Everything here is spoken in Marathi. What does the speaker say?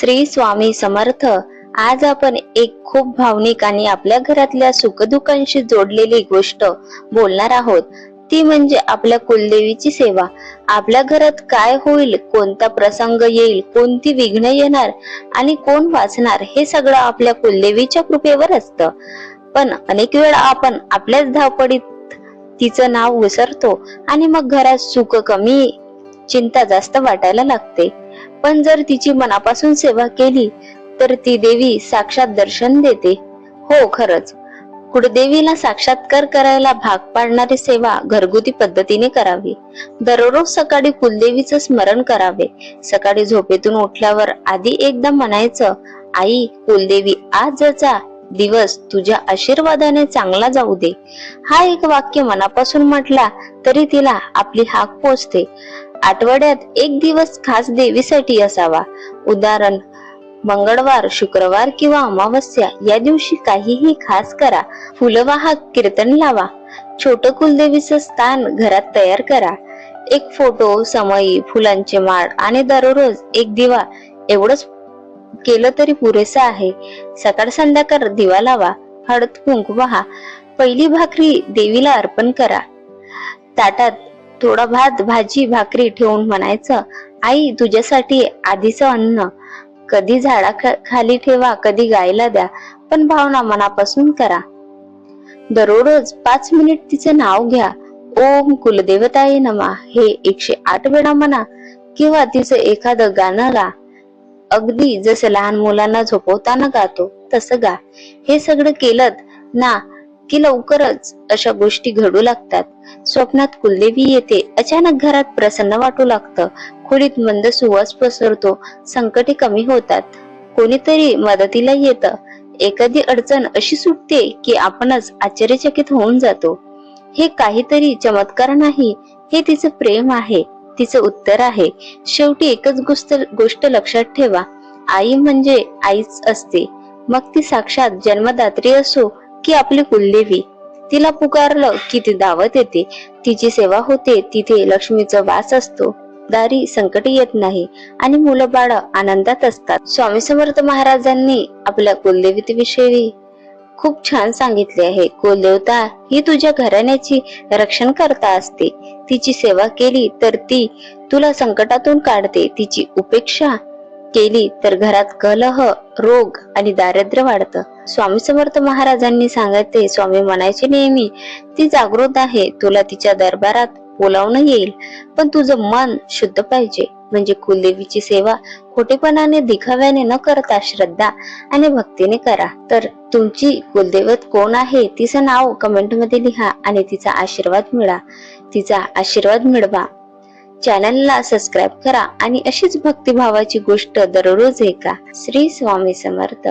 श्री स्वामी समर्थ. आज आपण एक खूप भावनिक आणि आपल्या घरातल्या सुखदुःखांशी जोडलेली गोष्ट बोलणार आहोत. ती म्हणजे आपल्या कुलदेवीची सेवा. आपल्या घरात काय होईल कोणता प्रसंग येईल कोणती विघ्न येणार आणि कोण वाचणार हे सगळं आपल्या कुलदेवीच्या कृपेवर असतं. पण अनेक वेळा आपण आपल्याच धावपडीत तिचं नाव विसरतो आणि मग घरात सुख कमी चिंता जास्त वाटायला लागते. पण जर तिची मनापासून सेवा केली तर ती देवी साक्षात दर्शन देते. हो खरंच. कुळदेवीला साक्षात्कार करायला भाग पाडणारी सेवा घरगुती पद्धतीने करावी. दररोज सकाळी कुलदेवीचं स्मरण करावे. सकाळी झोपेतून उठल्यावर आधी एकदा म्हणायचं आई कुलदेवी आज जचा दिवस तुझ्या आशीर्वादाने चांगला जाऊ दे. हा एक वाक्य मनापासून म्हटला तरी तिला आपली हाक पोचते. आठवड्यात एक दिवस खास देवीसाठी असावा. उदाहरण मंगळवार शुक्रवार किंवा अमावस्या या दिवशी काहीही खास करा. फुलं वाहक कीर्तन लावा. छोट कुलदेवीचं स्थान घरात तयार करा. एक फोटो समई फुलांचे माळ आणि दररोज एक दिवा एवढंच केलं तरी पुरेसं आहे. सकाळ संध्याकाळ दिवा लावा हळद कुंकू वाहा पहिली भाकरी देवीला अर्पण करा. ताटात थोडा भात भाजी भाकरी ठेवून म्हणायचं आई तुझ्यासाठी आधीचं अन्न. कधी झाडा खाली ठेवा कधी गायला द्या पण भावना मनापासून करा. दररोज पाच मिनिट तिचं नाव घ्या. ओम कुलदेवताय नमा. हे एकशे आठ वेळा म्हणा किंवा तिचं एखादं गाणं गा. अगदी जसं लहान मुलांना झोपवताना गातो तसं गा. हे सगळं केलं ना की लवकरच अशा गोष्टी घडू लागतात. स्वप्नात कुलदेवी येते अचानक घरात प्रसन्न वाटू लागतं. खोलीत मंद सुवास पसरतो संकटे कमी होतात. कोणीतरी मदतीला येतं. एखादी अडचण अशी सुटते की आपणच आश्चर्यचकित होऊन जातो. हे काहीतरी चमत्कार नाही हे तिचं प्रेम आहे. तिचं उत्तर आहे. शेवटी एकच गोष्ट गोष्ट लक्षात ठेवा. आई म्हणजे आईच असते. मग ती साक्षात जन्मदात्री असो की आपली कुलदेवी. तिला पुकारलं की ती दावत येते. तिची सेवा होते तिथे लक्ष्मीचा वास असतो. दारी संकट येत नाही आणि मुलं बाळ आनंदात असतात. स्वामी समर्थ महाराजांनी आपल्या कुलदेवतेविषयी खूप छान सांगितले आहे. कुलदेवता ही तुझ्या घराण्याची रक्षण करता असते. तिची सेवा केली तर ती तुला संकटातून काढते. तिची उपेक्षा केली तर घरात कलह रोग आणि दारिद्र्य वाढतं. स्वामी समर्थ महाराजांनी सांगितले स्वामी म्हणायचे नेहमी ती जागृत आहे. तुला तिच्या दरबारात बोलावणं येईल पण तुझं मन शुद्ध पाहिजे. म्हणजे कुलदेवीची सेवा खोटेपणाने दिखाव्याने न करता श्रद्धा आणि भक्तीने करा. तर तुमची कुलदेवत कोण आहे तिचं नाव कमेंटमध्ये लिहा आणि तिचा आशीर्वाद मिळा. तिचा आशीर्वाद मिळवा. चॅनलला सबस्क्राईब करा आणि अशीच भक्तिभावाची गोष्ट दररोज ऐका. श्री स्वामी समर्थ.